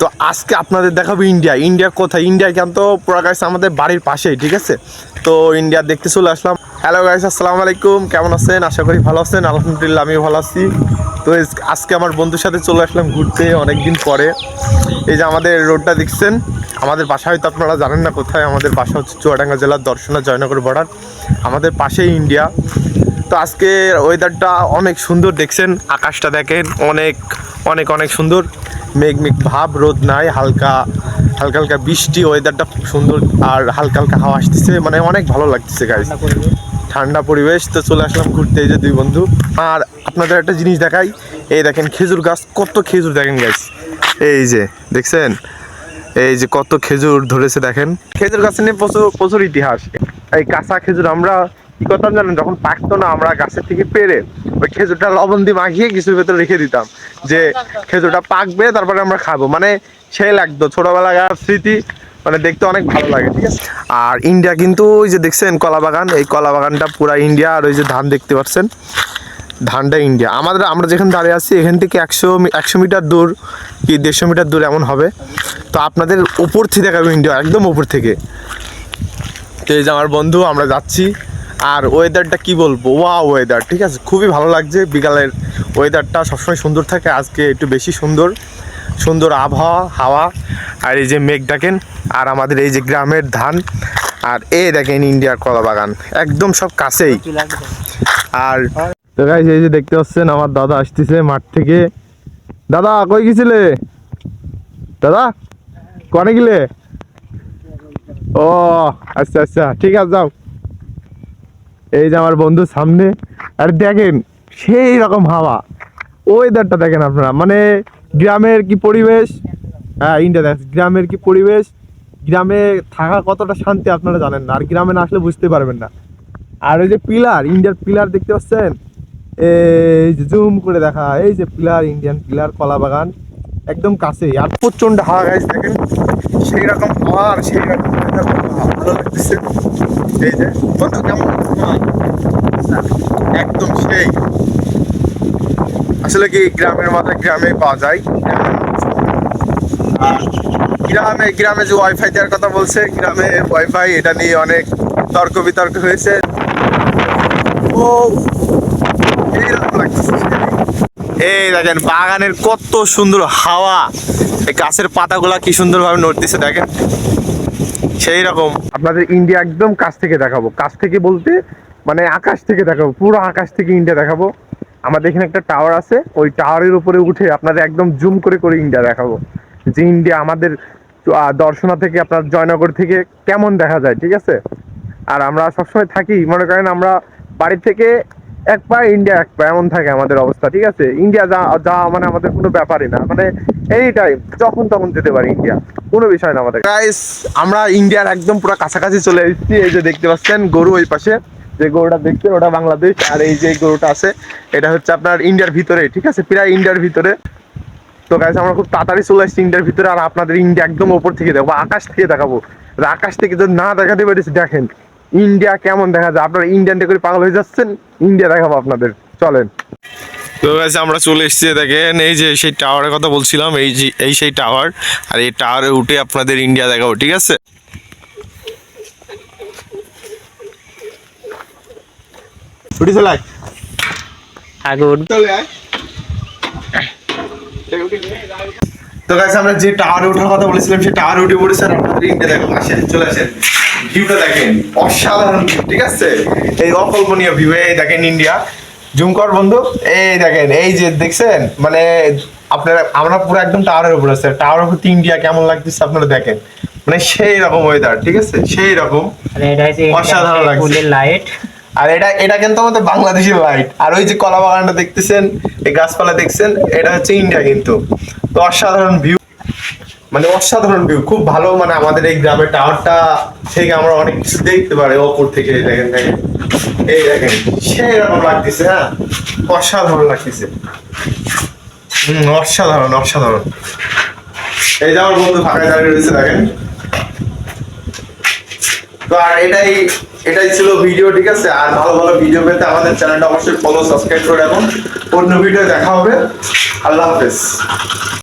তো আজকে আপনাদের দেখাবো ইন্ডিয়া। ইন্ডিয়া কোথায়? ইন্ডিয়া কেন তো পুরা আমাদের বাড়ির পাশেই, ঠিক আছে? তো ইন্ডিয়া দেখতে চলে আসলাম। হ্যালো গাইস আসসালামু আলাইকুম। কেমন আছেন? আশা করি ভালো আছেন। আলহামদুলিল্লাহ আমি ভালো আছি। তো আজকে আমার বন্ধুর সাথে চলে আসলাম ঘুরতে অনেক দিন পরে। এই যে আমাদের রোডটা দেখছেন, আমাদের বাসা হয়তো আপনারা জানেন না কোথায়। আমাদের বাসা হচ্ছে চুয়াডাঙ্গা জেলার দর্শনা জয়নগর বর্ডার। আমাদের পাশেই ইন্ডিয়া। তো আজকে ওয়েদারটা অনেক সুন্দর দেখছেন। আকাশটা দেখেন, অনেক অনেক অনেক সুন্দর। মেঘ মেঘ ভাব রোদ নাই হালকা হালকা হালকা বৃষ্টি ওয়েদারটা খুব সুন্দর আর হালকা হালকা হাওয়া আসতেছে। মানে অনেক ভালো লাগতেছে গাইস ঠান্ডা পরিবেশ। তো চলে আসলাম ঘুরতে এই যে দুই বন্ধু। আর আপনাদের একটা জিনিস দেখাই। এই দেখেন খেজুর গাছ কত খেজুর দেখেন গাইস এই যে দেখছেন? এই যে কত খেজুর ধরেছে দেখেন। খেজুর গাছ নিয়ে প্রচুর প্রচুর ইতিহাস। এই কাঁচা খেজুর আমরা কি করতাম জানেন, যখন পাকতো না, আমরা গাছের থেকে পেরে ওই খেজুরটা লবণ দিয়ে মাখিয়ে কিছুর ভেতরে রেখে দিতাম যে খেজুরটা পাকবে, তারপরে আমরা খাব। মানে সেই লাগতো, ছোটবেলাকার স্মৃতি মানে দেখতে অনেক ভালো লাগে, ঠিক আছে? আর ইন্ডিয়া কিন্তু ওই যে দেখছেন, কলা বাগান, এই কলা বাগানটা পুরা ইন্ডিয়া, আর ওই যে ধান দেখতে পাচ্ছেন, ধানটা ইন্ডিয়া। আমাদের, আমরা যেখানে দাঁড়িয়ে আছি, এখান থেকে একশো একশো মিটার দূর কি দেড়শো মিটার দূর এমন হবে। তো আপনাদের উপর থেকে দেখাবো ইন্ডিয়া, একদম উপর থেকে। তো এই যে আমার বন্ধু, আমরা যাচ্ছি। আর ওয়েদারটা কি বলব? ওয়া ওয়েদার ঠিক আছে? খুবই ভালো লাগছে। বিকালের ওয়েদারটা সবসময় সুন্দর থাকে। আজকে একটু বেশি সুন্দর। সুন্দর আবহাওয়া, হাওয়া, আর এই যে মেঘ দেখেন, আর আমাদের এই যে গ্রামের ধান, আর এ দেখেন ইন্ডিয়ার কলা বাগান। একদম সব কাছেই। আর তো গাইজ এই যে দেখতে পাচ্ছেন, আমার দাদা আসতেছে মাঠ থেকে। দাদা, কই গেছিলে? দাদা, কনে গেলে? ও আচ্ছা আচ্ছা ঠিক আছে, যাও। এই যে আমার বন্ধু সামনে, আর দেখেন সেই রকম হাওয়া। ওয়েদারটা দেখেন আপনারা মানে গ্রামের কি পরিবেশ? হ্যাঁ ইন্ডিয়া দেখ গ্রামের কি পরিবেশ? গ্রামে থাকা কতটা শান্তি আপনারা জানেন না, আর গ্রামে না আসলে বুঝতে পারবেন না। আর ওই যে পিলার, ইন্ডিয়ার পিলার দেখতে পাচ্ছেন? এই যে জুম করে দেখা, এই যে পিলার, ইন্ডিয়ান পিলার, কলা বাগান, একদম কাছেই। আর প্রচণ্ড হাওয়া গাছ দেখেন, সেই রকম হাওয়া আর সেই রকম ভালো লাগতেছে। এই যে কত কেমন? একদম সেই। আসলে কি গ্রামের মাথায় গ্রামে পাওয়া যায়? আর গ্রামে গ্রামে যে ওয়াইফাই দেওয়ার কথা বলছে, গ্রামে ওয়াইফাই এটা নিয়ে অনেক তর্ক বিতর্ক হয়েছে। ও এই দেখেন, বাগানের কত সুন্দর হাওয়া। এই গাছের পাতাগুলা কি সুন্দরভাবে নড়তেছে, দেখেন। সেই রকম। আপনাদের ইন্ডিয়া একদম কাছ থেকে দেখাবো। কাছ থেকে বলতে মানে আকাশ থেকে দেখাবো, পুরো আকাশ থেকে ইন্ডিয়া দেখাবো। আমাদের এখানে একটা টাওয়ার আছে, ওই টাওয়ারের উপরে উঠে আপনাদের একদম জুম করে করে ইন্ডিয়া দেখাবো। যে ইন্ডিয়া আমাদের দর্শনা থেকে, আপনার জয়নগর থেকে কেমন দেখা যায়, ঠিক আছে? আর আমরা সবসময় থাকি, মনে করেন আমরা বাড়ি থেকে এক পা ইন্ডিয়া এক পা এমন থাকে আমাদের অবস্থা, ঠিক আছে? ইন্ডিয়া যা যা মানে আমাদের কোনো ব্যাপারই না মানে এনি টাইম যখন তখন যেতে পারি ইন্ডিয়া কোনো বিষয় না আমাদের। গাইস আমরা ইন্ডিয়ার একদম পুরো কাছাকাছি চলে এসেছি, এই যে দেখতে পাচ্ছেন গরু ওই পাশে, যে গরুটা দেখছেন ওটা বাংলাদেশ, আর এই যে গরুটা আছে, এটা হচ্ছে আপনার ইন্ডিয়ার ভিতরে, ঠিক আছে? প্রায় ইন্ডিয়ার ভিতরে। তো গাইস আমরা খুব তাড়াতাড়ি চলে আসছি ইন্ডিয়ার ভিতরে, আর আপনাদের ইন্ডিয়া একদম ওপর থেকে দেখব, আকাশ থেকে দেখাবো। আকাশ থেকে যদি না দেখাতে পারিস দেখেন ইন্ডিয়া কেমন দেখা যায়? আপনারা ইন্ডিয়ান করে পাগল হয়ে যাচ্ছেন? ইন্ডিয়া দেখাবো আপনাদের। চলেন। তো গাইস আমরা চলে এসেছি দেখেন এই যে সেই টাওয়ারের কথা বলছিলাম এই যে এই সেই টাওয়ার আর এই টাওয়ারে উঠে আপনাদের ইন্ডিয়া দেখাবো ঠিক আছে? উঠি চলাই আগুন। তো গাইস আমরা যে টাওয়ারে ওঠার কথা বলেছিলাম সেই টাওয়ারে উঠে পড়েছে আর আপনাদের ইন্ডিয়া দেখো আসেন চলে আসেন। ভিউটা দেখেন অসাধারণ ঠিক আছে? এই অকল্পনীয় ভিউ এই দেখেন ইন্ডিয়া জুম কর বন্ধু এই দেখেন এই যে দেখছেন মানে আপনারা আমরা পুরো একদম টাওয়ারের উপরে আছে টাওয়ারের উপর ইন্ডিয়া কেমন লাগতেছে আপনারা দেখেন। মানে সেই রকম ওয়েদার ঠিক আছে? সেই রকম। অসাধারণ লাগছে। লাইট আর এটা এটা কিন্তু আমাদের বাংলাদেশের লাইট আর ওই যে কলা বাগানটা দেখতেছেন এই গাছপালা দেখছেন এটা হচ্ছে ইন্ডিয়া কিন্তু। তো অসাধারণ ভিউ মানে অসাধারণ ভিউ খুব ভালো মানে আমাদের এই গ্রামের টাওয়ারটা থেকে আমরা অনেক কিছু দেখতে পারি ওপর থেকে, এই দেখেন দেখেন। এই দেখেন সেই রকম লাগতেছে হ্যাঁ? অসাধারণ লাগতেছে। হম, অসাধারণ অসাধারণ। এই যে আমার বন্ধু ফাঁকা দাঁড়িয়ে রয়েছে, দেখেন। তো আর এটাই এটাই ছিল ভিডিও ঠিক আছে? আর ভালো ভালো ভিডিও পেতে আমাদের চ্যানেলটা অবশ্যই ফলো সাবস্ক্রাইব করে রাখুন। অন্য ভিডিও দেখা হবে। আল্লাহ হাফেজ।